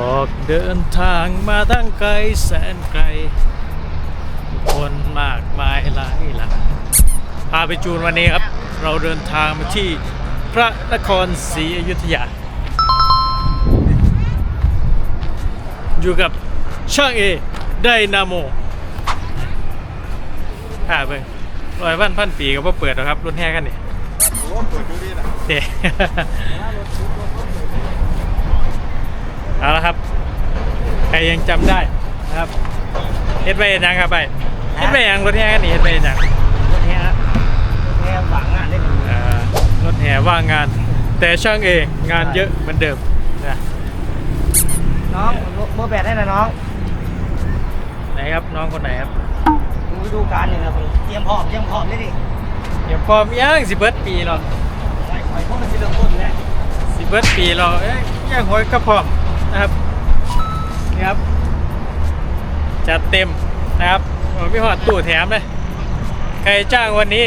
ออกเดินทางมาตั้งไกลแสนไกล คนมากมายหลายหลังพาไปจูนวันนี้ครับ เราเดินทางมาที่พระนครศรีอยุธยา อยู่กับช่างเอไดนาโมหาไปร้อยวันพันปีก็บ่เปิดหรอกครับ รุ่นแห่กันนี่โอ้เปิดดูดินะเด้ เอาละครับใครยังจำได้นะครับเฮ็ดไปเฮ็ดหยังครับไปเฮ็ดไปหยังรถแห่กันนี่เฮ็ดไปเฮ็ดหยังรถแห่รถแห่ฝางงานได้หนึ่งเอ่อรถแห่ว่างงาน แต่ช่างเองงานเยอะเหมือนเดิมนะน้องเบอร์แปดได้นะน้องไหนครับน้องคนไหนครับดูฤดูกาลเนี่ยนะผมเตรียมพร้อมเตรียมพร้อมเลยดิเดี๋ยวพร้อมยังสิเบิดปีหรอกไอ้ไอ้พวกมันสิเริ่มต้นแล้วสิเบิดปีหรอกเอ้ยยังหวยกระพร้อม นะครับนี่ครับจัดเต็มนะครับพี่หอดตู้แถมเลยใครจ้างวันนี้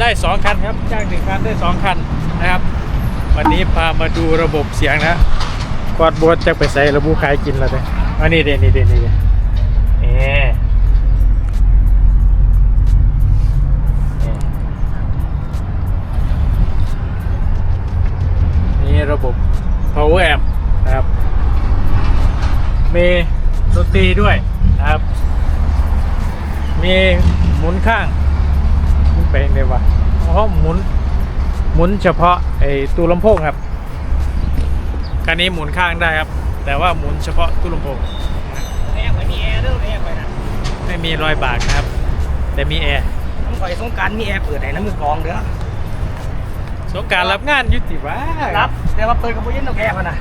ได้สองคันครับ จ้างหนึ่งคันได้สองคันนะครับ วันนี้พามาดูระบบเสียงนะกอดบวชจะไปใส่ระบุขายกินแล้วเนี่ยอันนี้เด่นนี่เด่นนี่เด่นนี่นี่นี่ระบบ power amp มีดนตรีด้วยนะครับ มีหมุนข้างหมุนไปยังไงวะอ๋อหมุน หมุนเฉพาะไอ้ตู้ลำโพงครับคันนี้หมุนข้างได้ครับ แต่ว่าหมุนเฉพาะตู้ลำโพงแอร์ไปมีแอร์เด้อแอร์ไปนะไม่มีรอยบากนะครับ แต่มีแอร์น้ำข่อยสงกรารมีแอร์เปิดไหนน้ำมือกรองเด้อสงกรารรับงานอยุติว่ารับแต่ว่าเปิดกับโบเย็นต้องแอร์พะนะ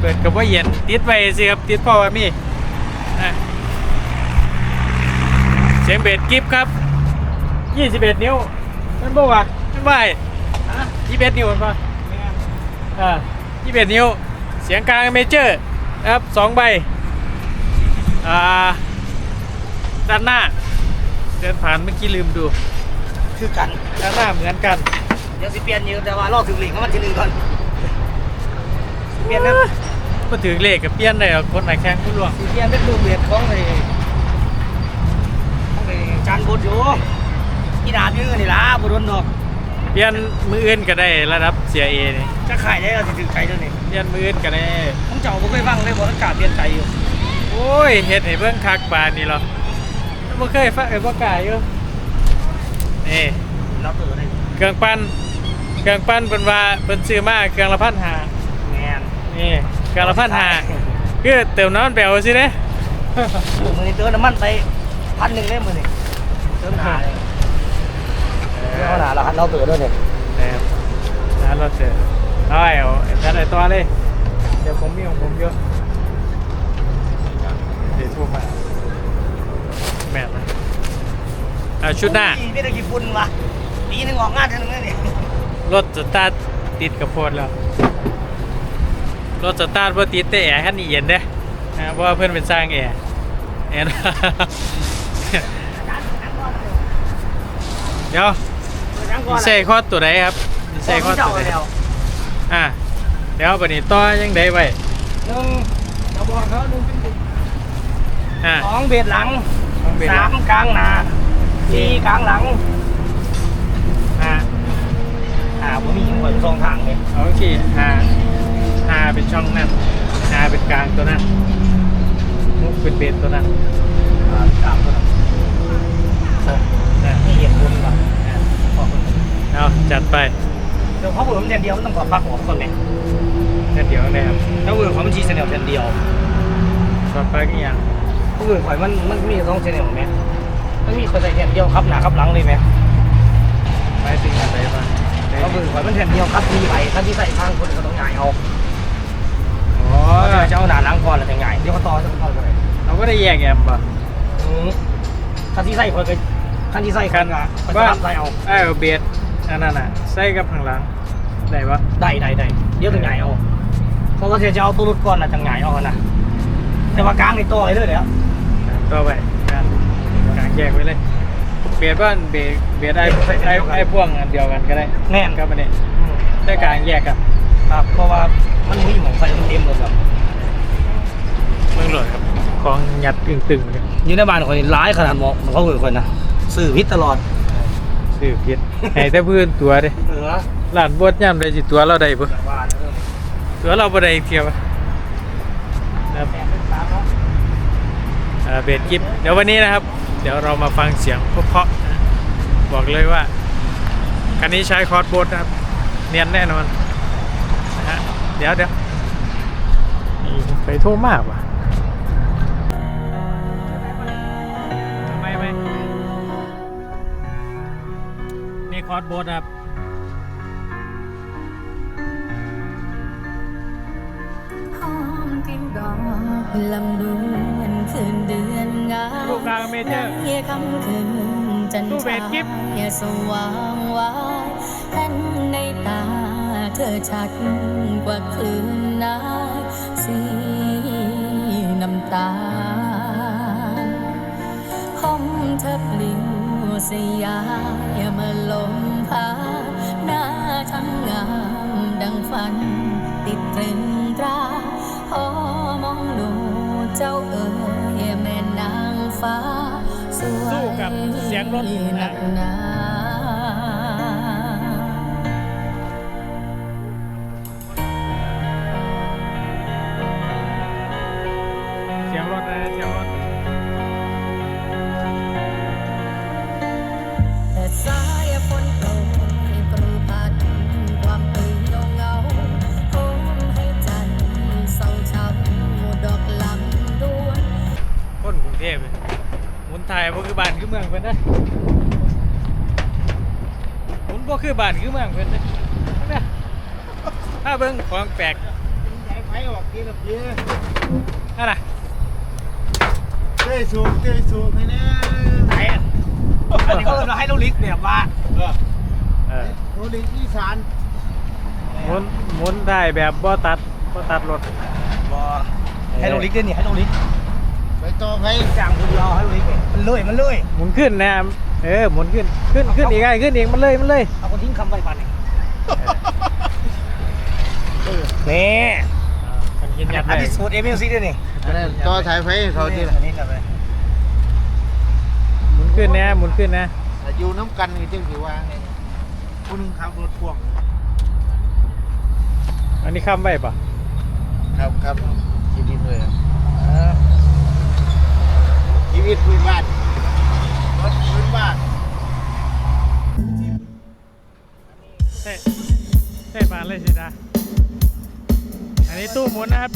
เปิดกับว่าเย็นติดไว้สิครับติดพ่อว่ามีอะเสียงเบสกิฟครับ21นิ้วมันบอกว่ามันไม่ฮะ21นิ้วมันป่ะแม่อ่า21นิ้ว เสียงกลางเมเจอร์นะครับสองใบอ่าด้านหน้า เดินผ่านเมื่อกี้ลืมดู คือกันด้านหน้าเหมือนกันเดี๋ยวสิเปลี่ยนอยู่แต่ว่ารอถึงหลิงของมันทีหนึ่งก่อนสิ เปลี่ยนนะก็ถือเลขกับเปี้ยนได้หรอกคนไหนแข้งผู้ล่วงสิเปลี่ยนเป็นรูปเบียดของไอ้ของไอ้จานบดอยู่กีดาบยืนนี่ล่ะบดนดอกเปี้ยนมืออื่นก็ได้ระดับเสียเอนี่จะขายได้เราสิถึงไกลเท่านี้เปี้ยนมืออื่นก็ได้ผมเจ้าบ่เคยฟังเลยบอกอากาศเปลี่ยนใจอยู่โอ้ยเฮ็ดให้เบิ่งคักบานนี่หรอบ่เคยฟังเอ้ยบ่กล้าอยู่นี่รับตัวได้เครื่องปั้นเครื่องปั้นเพิ่นว่าเพิ่นซื้อมาเครื่องละพันหาแม นนี่เครื่องละพันหาคือเติมน้ำมันแปลวสิเด้มือนี้เติมน้ำมันไปพันหนึ่งเลยมือนี่เติมหาเลยเติมหาเราหันเราเติมด้วยเนี่ยนะครับร้านรถเจอเอาไอ้เอาจัดไอ้ตัวเลยเดี๋ยวผมมีของผมเยอะเดี๋ยวทั่วมาแม่นนะอะชุดหน้าโอ้ยไม่ได้กี่ฝุ่นวะปีหนึงออกงานเท่านึงเลยนี่รถสตาร์ทติดกับโพดแล้ว รถสตาร์ทบ่ติดแต่แอร์คันนี้เย็นเด้นะเพราะว่าเพื่อนเป็นสร้างแอร์แอร์เดี๋ยวยังก่อนใส่คอร์สตัวไหนครับใส่คอร์สเจ้าตัวไหนแล้วอะเดี๋ยวบัดนี้ต่อยังได้ไว้หนึ่งเราบอกเขาหนึ่งเป็นอะสองเบสหลังต้องเป็นสามกลางหน้าสี่กลางหลังอะอ่าผมมีหัวสองทางเลยเอาสิหาหา เป็นช่องนั่นหาเป็นกลางตัวนั้นมุกเป็นเบสตัวนั้นอ่ากลางตัวนั้นนะนี่เหตุผลว่ะขอบคุณเอาจัดไปเดี๋ยวเขาบอกผมแทนเดียวมันต้องกอดปลักหัวก่อนไหมแค่เดี๋ยวนะครับถ้าเวิร์กเขามันชีเซนเนลแทนเดียวต่อไปก็ยังถ้าเวิร์กข่อยมันมันมีสองเซนเนลไหมมันมีคนใส่แทนเดียวครับหน้าครับหลังเลยไหมไปถึงอะไรบ้างถ้าเวิร์กข่อยมันแทนเดียวครับมีใบถ้าที่ใส่ข้างคนก็ต้องง่ายเอาอ๋อ เพราะฉะนั้นจะเอาหน้าหลังก่อนแล้วแต่ง่ายเดี๋ยวเขาต่อจะต่อกันเลยเราก็ได้แยกแอมป่ะอืมถ้าที่ใส่ข่อยก็คันที่ใส่คันอะก็จะรับใส่เอาไอ้เอาเบสอันนั้นน่ะใส่กับข้างหลังได้ปะได้ได้ได้เดี๋ยวจะง่ายเอาเพราะว่าจะเอาตัวรถก่อนน่ะจะง่ายเอากันนะแต่ว่ากลางในตัวเลยเลยแล้วต่อไปการกางแยกไว้เลยเบสบ้านเบสเบสไอ้ไอ้ไอ้พ่วงอันเดียวกันก็ได้แน่นก็ไม่ได้อืมได้กางแยกกันครับเพราะว่า มันมีหมองไฟมันเต็มหมดแบบหยัดตึงๆเลยอยู่ในบ้านคนนี้ร้ายขนาดหมอกเขาเคยคนนะสื่อพิษตลอดซื้อผิดให้แต่เพื่อนตัวเด้เหลือร้านบดย่ำได้สิตัวเราได้บ่บ้านเออตัวเราบ่ได้เที่ยวอะนะครับแปดเป็นสามเนาะอ่าเบสกิฟเดี๋ยววันนี้นะครับ เดี๋ยวเรามาฟังเสียงเพราะๆนะบอกเลยว่า คันนี้ใช้คอร์ดโบดนะครับ เนียนแน่นอนนะฮะ เดี๋ยวเดี๋ยวนี่ไปโทรมากว่ะไม่ไม่นี่คอร์ดโบดครับหอมกลิ่นดอกลำดวนคืนเดือนงามลูกกลางเมเจอร์เยี่ยคำคืนจันตู้ทเบสกิ๊บราสว่างวายเห็นในตา เธอชัดกว่าคลื่นน้ำสีน้ำตาลคมเธอปลิวสยายมาลมพาหน้าทั้งงามดังฝัน ติดตรึงตราพอมองดูเจ้าเอ๋ยแม่นางฟ้า สวยสู้กับเสียงรถหนักหนา บ่คือบ้านคือเมืองเพิ่นนะหมุนบ่คือบ้านคือเมืองเพิ่นนะเนี่ยถ้าเบิ่งของแปลกไฟออกกินกับเพียนั่นน่ะเต้ยสูงเต้ยสูงให้แน่ไหนอะอันนี้เขาเราให้ลูกลิกเนี่ยว่าเออเออโรลิงอีสานหมุนหมุนได้แบบบ่ตัดบ่ตัดรถบอให้ลูกลิกด้วยนี่ให้ลูกลิก ไปต่อไฟจ้างคุณรอให้ลูกลิกเนี่ยมันเลยมันเลยหมุนขึ้นนะเออหมุนขึ้นขึ้นขึ้นอีกไงขึ้นอีกมันเลยมันเลยเอาคนทิ้งคำไว้ปันนี่นี่มันกินยัดอันได้นี้สูตรเอมิลซีด้วยนี่ต่อสายไฟให้เขาที่อันนี้กลับไปหมุนขึ้นนะหมุนขึ้นนะอยู่น้ำกันนี่จึงถือว่าไงผู้หนึงขับรถพ่วงอันนี้ค้ำไว้ปะครับครับชีวิตเลยครับ ชีวิตพื้นบ้านรถพื้นบ้านใช่ใช่ปานเลยสินะ อันนี้ตู้หมุนนะครับ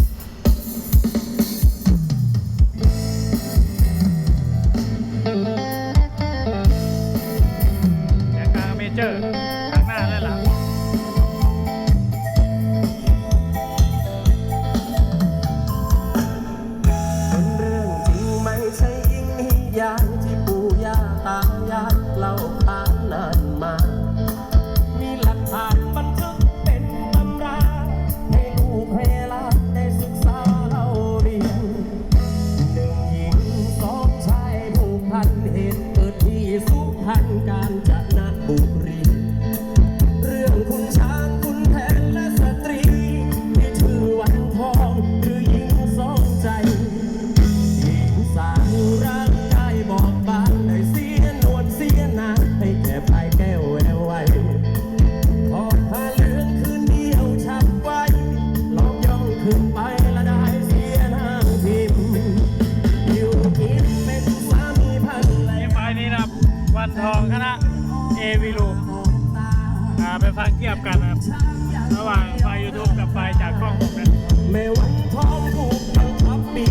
อ่าไปฟังเทียบกันนะครับ ระหว่างไฟยูทูบกับไฟจากกล้องผมนะ ไม่หวังทองถูกบังคับปี